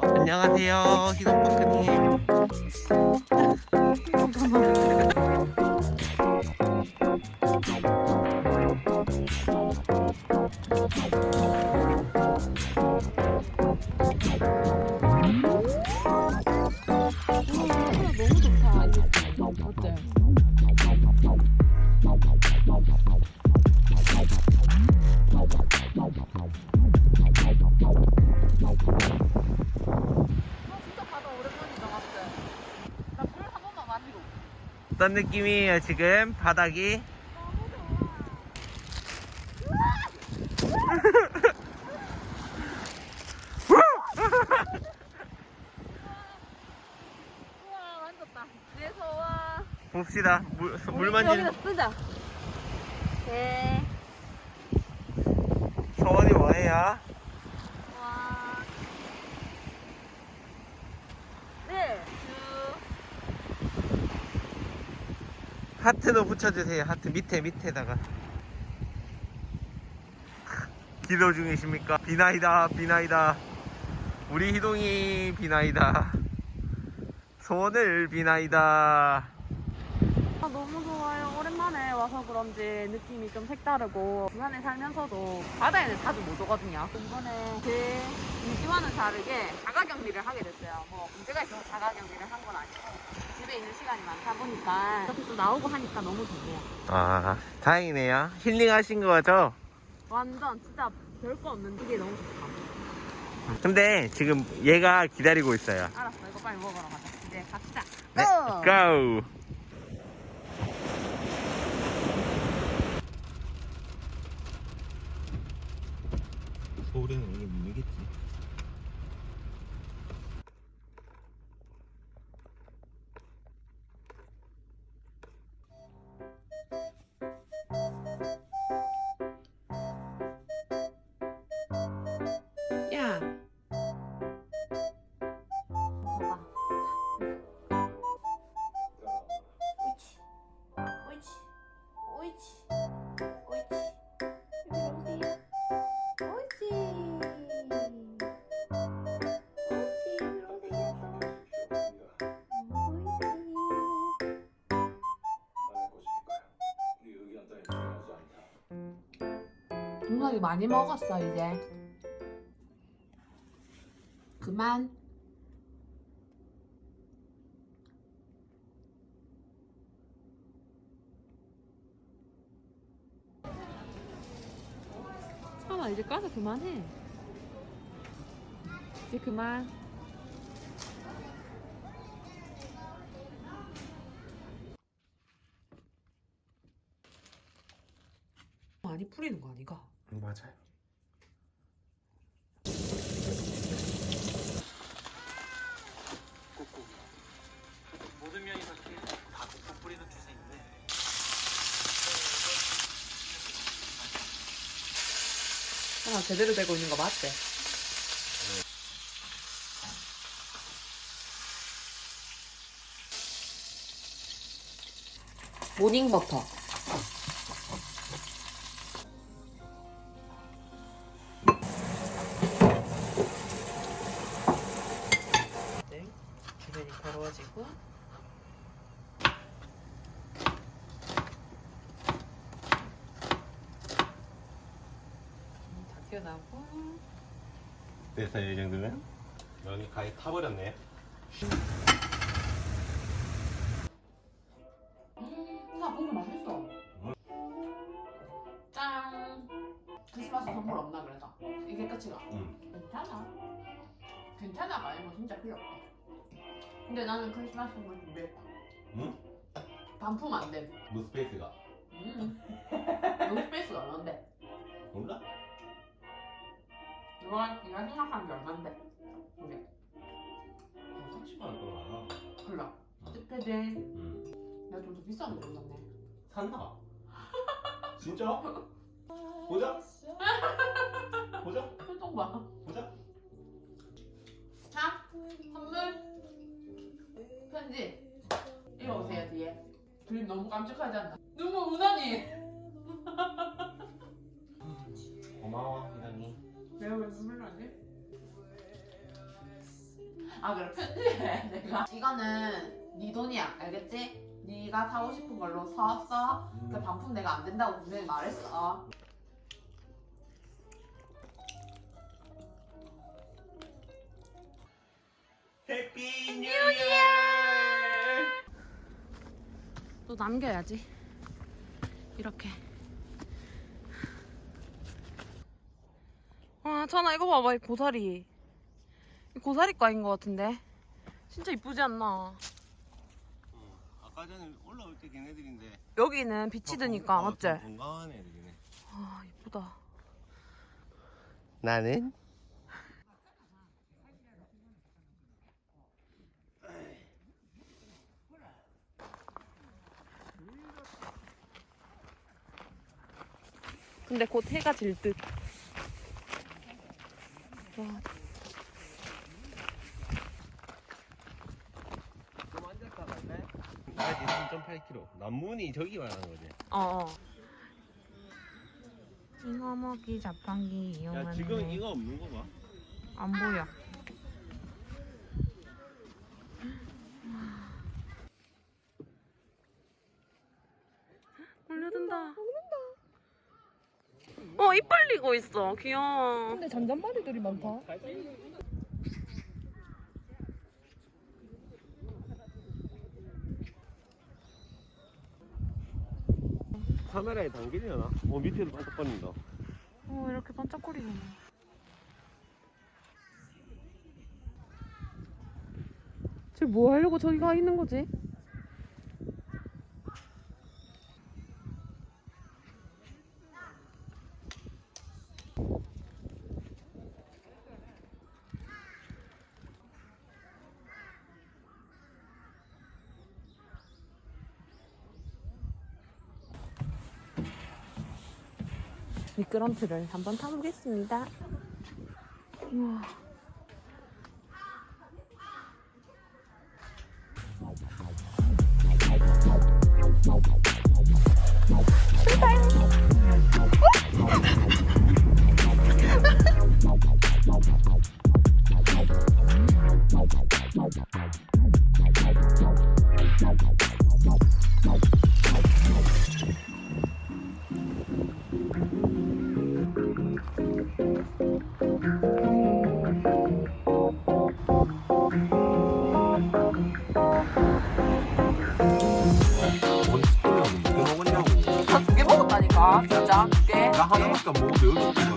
안녕하세요, 희동포크님. 어떤 느낌이에요, 지금? 바닥이? 우와, 만졌다. 봅시다. 물, 물 만지는 여기다 쓰자. 네. 서원이 뭐해요? 와. 네. 쭉. 하트도 붙여주세요. 하트 밑에, 밑에다가. 기도 중이십니까? 비나이다, 비나이다. 우리 희동이 비나이다. 소원을 비나이다. 아, 너무 좋아요. 오랜만에 와서 그런지 느낌이 좀 색다르고 부산에 살면서도 바다에는 자주 못 오거든요. 이번에 제 임시와는 다르게 자가격리를 하게 됐어요. 뭐 문제가 있어서 자가격리를 한 건 아니고 집에 있는 시간이 많다 보니까 이렇게 또 나오고 하니까 너무 좋네요. 아, 다행이네요. 힐링하신 거죠? 완전 진짜 별거 없는 게 너무 좋다. 근데 지금 얘가 기다리고 있어요. 알았어. 이거 빨리 먹으러 가자. 이제 갑시다. 네, 고! Go! 서울에는 이게 문이겠지. 동석이 많이 먹었어 이제. 그만. 참아 이제 까서 그만해. 이제 그만. 많이 뿌리는 거 아니가? 맞아요. 꾹꾹이. 모든 면이 다 뿌리는 추세인데. 하나 제대로 되고 있는 거 맞지? 모닝버터 주변이 더러워지고. 다 튀어나오고 됐어요, 이 정도면? 면이 가에 타버렸네. 나 고기 맛있어 짠 크리스마스 선물 없나 그래서 이게 끝이가 응. 괜찮아 괜찮아가 아니고 진짜 필요 없다 근데 나는 크리스마스 선물 준비했다 응? 반품 안 돼 무스페이스가. 음. 너무 스페이스가 얼만데 몰라? 이거 네가 생각한 게 얼만데 이게 30만 원 동안. 몰라 스페드 응. 내가 좀 더 비싼 거 골랐네 산다. 진짜? 보자. 보자. 표정 봐 보자. 자, 선물 편지? 읽어보세요 뒤에. 둘이 너무 깜찍하지 않나? 눈물 우나니. 고마워 이랑이 내가 왜 눈물 나지? 아 그래 편지해 내가. 이거는 네 돈이야 알겠지? 네가 사고 싶은 걸로 사왔어. 그 반품 내가 안 된다고 분명히 말했어. 해피 뉴 이어 또 남겨야지. 이렇게. 와 천아 이거 봐봐 이 고사리. 이 고사리 과인 것 같은데? 진짜 이쁘지 않나? 아까 전에 올라올 때 걔네들인데. 여기는 빛이 드니까 맞지? 건강한 애들이네. 아 이쁘다. 나는 근데 곧 해가 질 듯. 와, 좀 앉았다 갈래? 나지 3.8km 남문이 저기 말하는 거지 어, 어. 잉어 먹기 자판기 이용하는 야 지금 이거 없는 거 봐. 안 보여. 몰려든다. 벌리고 있어. 귀여워. 근데 잔잔바리들이 많다. 카메라에 담기려나? 어 밑에도 반짝거린다. 어, 이렇게 반짝거리네. 쟤뭐 하려고 저기 가 있는 거지? 미끄럼틀을 한번 타보겠습니다. 우와. 어디 하나밖에 안 먹었는데 여기 있는 거야.